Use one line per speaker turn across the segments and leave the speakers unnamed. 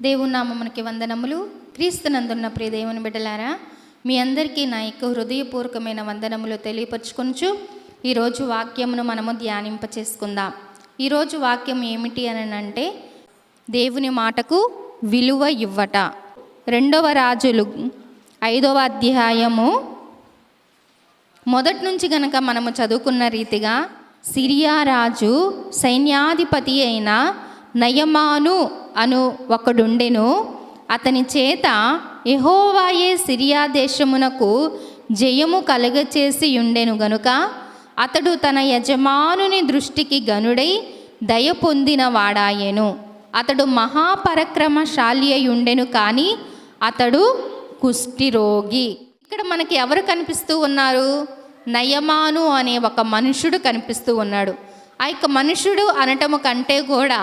దేవుని వందనములు. క్రీస్తునందున్న ప్రియ దేవుని బిడ్డలారా మీ అందరికీ నా యొక్క హృదయపూర్వకమైన వందనములు తెలియపరచుకొనుచు ఈరోజు వాక్యమును మనము ధ్యానింప చేసుకుందాం ఈరోజు వాక్యం ఏమిటి అని అంటే దేవుని మాటకు విలువ ఇవ్వట. రెండవ రాజులు ఐదవ అధ్యాయము మొదటి నుంచి గనక మనము చదువుకున్న రీతిగా సిరియా రాజు సైన్యాధిపతి అయిన నయమాను అను ఒకడుండెను. అతని చేత ఎహోవాయే సిరియా దేశమునకు జయము కలుగచేసి ఉండెను గనుక అతడు తన యజమానుని దృష్టికి గనుడై దయ పొందిన వాడాయెను అతడు మహాపరక్రమశాలి అయి ఉండెను కానీ అతడు కుష్టిరోగి ఇక్కడ మనకి ఎవరు కనిపిస్తూ ఉన్నారు? నయమాను అనే ఒక మనుషుడు కనిపిస్తూ ఉన్నాడు. ఆ యొక్క మనుషుడు అనటము కంటే కూడా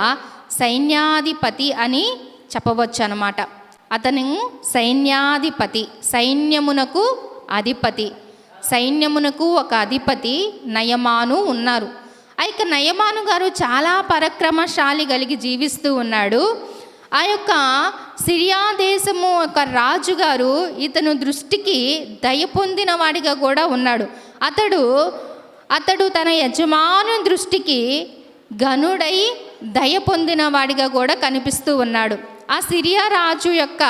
సైన్యాధిపతి అని చెప్పవచ్చు అనమాట అతను సైన్యాధిపతి సైన్యమునకు అధిపతి సైన్యమునకు ఒక అధిపతి నయమాను ఉన్నారు. ఆ యొక్క నయమాను గారు చాలా పరక్రమశాలి కలిగి జీవిస్తూ ఉన్నాడు. ఆ యొక్క సిరియా దేశము ఒక రాజుగారు ఇతను దృష్టికి దయ పొందిన వాడిగా కూడా ఉన్నాడు. అతడు అతడు తన యజమాను దృష్టికి గనుడై దయ పొందిన వాడిగా కూడా కనిపిస్తూ ఉన్నాడు. ఆ సిరియా రాజు యొక్క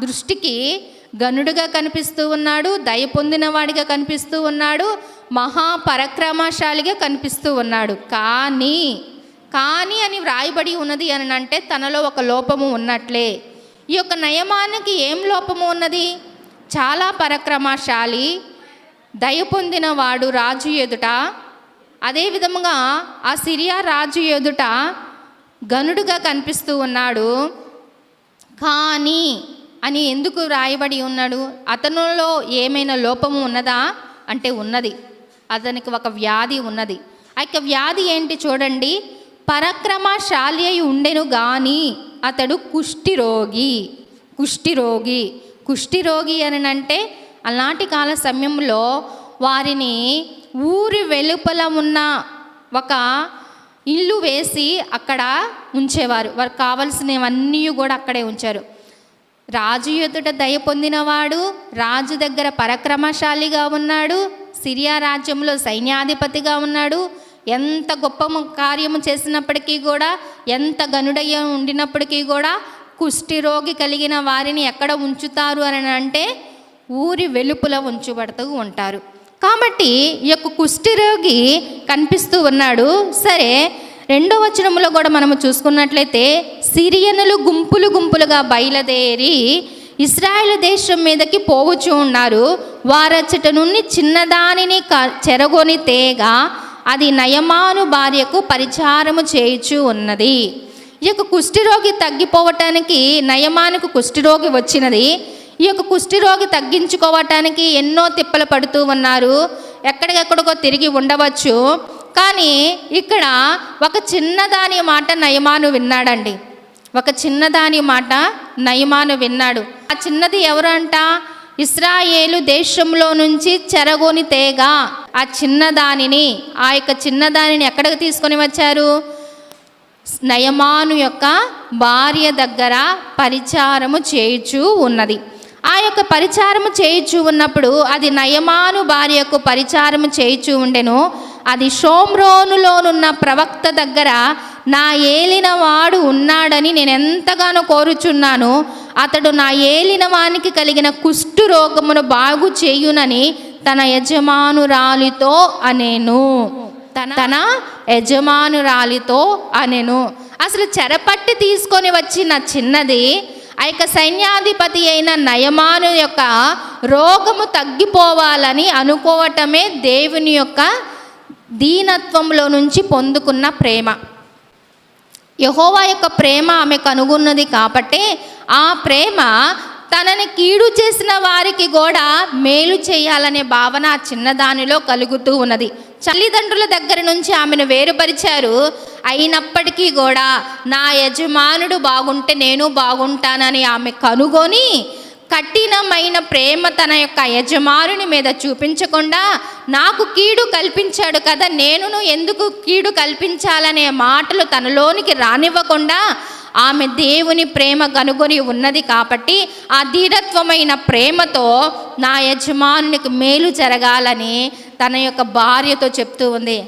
దృష్టికి గనుడుగా కనిపిస్తూ ఉన్నాడు దయ పొందిన వాడిగా కనిపిస్తూ ఉన్నాడు మహాపరక్రమశాలిగా కనిపిస్తూ ఉన్నాడు. కానీ కానీ అని వ్రాయబడి ఉన్నది అని అంటే తనలో ఒక లోపము ఉన్నట్లే. ఈ యొక్క నయమానికి ఏం లోపము ఉన్నది? చాలా పరక్రమశాలి దయ పొందిన వాడు రాజు ఎదుట అదేవిధముగా ఆ సిరియా రాజు ఎదుట గనుడుగా కనిపిస్తూ ఉన్నాడు. కానీ అని ఎందుకు రాయబడి ఉన్నాడు? అతనిలో ఏమైనా లోపము ఉన్నదా? అంటే ఉన్నది. అతనికి ఒక వ్యాధి ఉన్నది. ఆ యొక్క వ్యాధి ఏంటి చూడండి. పరక్రమశాలి అయి ఉండెను కానీ అతడు కుష్టిరోగి కుష్టిరోగి కుష్టిరోగి అని అంటే అలాంటి కాల సమయంలో వారిని ఊరి వెలుపల ఉన్న ఒక ఇల్లు వేసి అక్కడ ఉంచేవారు. వారికి కావలసినవన్నీ కూడా అక్కడే ఉంచారు. రాజు ఎదుట దయ పొందినవాడు రాజు దగ్గర పరక్రమశాలిగా ఉన్నాడు సిరియా రాజ్యంలో సైన్యాధిపతిగా ఉన్నాడు. ఎంత గొప్ప కార్యము చేసినప్పటికీ కూడా ఎంత గనుడయ్య ఉండినప్పటికీ కూడా కుష్ఠిరోగి కలిగిన వారిని ఎక్కడ ఉంచుతారు అని అంటే ఊరి వెలుపుల ఉంచబడుతూ ఉంటారు. కాబట్టి ఈ యొక్క కుష్ఠిరోగి కనిపిస్తూ ఉన్నాడు. సరే రెండో వచనంలో కూడా మనము చూసుకున్నట్లయితే సిరియనులు గుంపులు గుంపులుగా బయలుదేరి ఇస్రాయేల్ దేశం మీదకి పోవచ్చు ఉన్నారు. వారచ్చట నుండి చిన్నదానిని క- చెరగొని తేగ అది నయమాను భార్యకు పరిచారము చేయుచు ఉన్నది. ఈ యొక్క కుష్ఠిరోగి తగ్గిపోవటానికి నయమానికి కుష్ఠిరోగి వచ్చినది. ఈ యొక్క కుష్ఠిరోగి తగ్గించుకోవటానికి ఎన్నో తిప్పలు పడుతూ ఉన్నారు. ఎక్కడికెక్కడికో తిరిగి ఉండవచ్చు. కానీ ఇక్కడ ఒక చిన్నదాని మాట నయమాను విన్నాడండి. ఒక చిన్నదాని మాట నయమాను విన్నాడు. ఆ చిన్నది ఎవరు అంట ఇస్రాయేలు దేశంలో నుంచి చెరగొని తేగ. ఆ చిన్నదానిని ఆ యొక్క చిన్నదానిని ఎక్కడికి తీసుకొని వచ్చారు? నయమాను యొక్క భార్య దగ్గర పరిచారము చేయుచు ఉన్నది. ఆ యొక్క పరిచారము చేయుచు ఉన్నప్పుడు అది నయమాను భార్యకు పరిచారము చేయుచు ఉండెను. అది షోమ్రోనులోనున్న ప్రవక్త దగ్గర నా ఏలిన వాడు ఉన్నాడని నేను ఎంతగానో కోరుచున్నాను. అతడు నా ఏలిన వానికి కలిగిన కుష్టు రోగమును బాగు చేయునని తన యజమానురాలితో అనేను. తన తన యజమానురాలితో అనెను. అసలు చెరపట్టి తీసుకొని వచ్చిన చిన్నది ఆ యొక్క సైన్యాధిపతి అయిన నయమాను యొక్క రోగము తగ్గిపోవాలని అనుకోవటమే దేవుని యొక్క దీనత్వంలో నుంచి పొందుకున్న ప్రేమ. యహోవా యొక్క ప్రేమ ఆమె కనుగొన్నది కాబట్టి ఆ ప్రేమ తనని కీడు చేసిన వారికి కూడా మేలు చేయాలనే భావన ఆ చిన్నదానిలో కలుగుతూ ఉన్నది. తల్లిదండ్రుల దగ్గర నుంచి ఆమెను వేరుపరిచారు. అయినప్పటికీ కూడా నా యజమానుడు బాగుంటే నేను బాగుంటానని ఆమె కనుగొని కఠినమైన ప్రేమ తన యొక్క యజమానుని మీద చూపించకుండా నాకు కీడు కల్పించాడు కదా నేనును ఎందుకు కీడు కల్పించాలనే మాటలు తనలోనికి రానివ్వకుండా ఆమె దేవుని ప్రేమ కనుగొని ఉన్నది కాబట్టి ఆ ధీరత్వమైన ప్రేమతో నా యజమానునికి మేలు జరగాలని తన యొక్క భార్యతో చెప్తూ ఉంది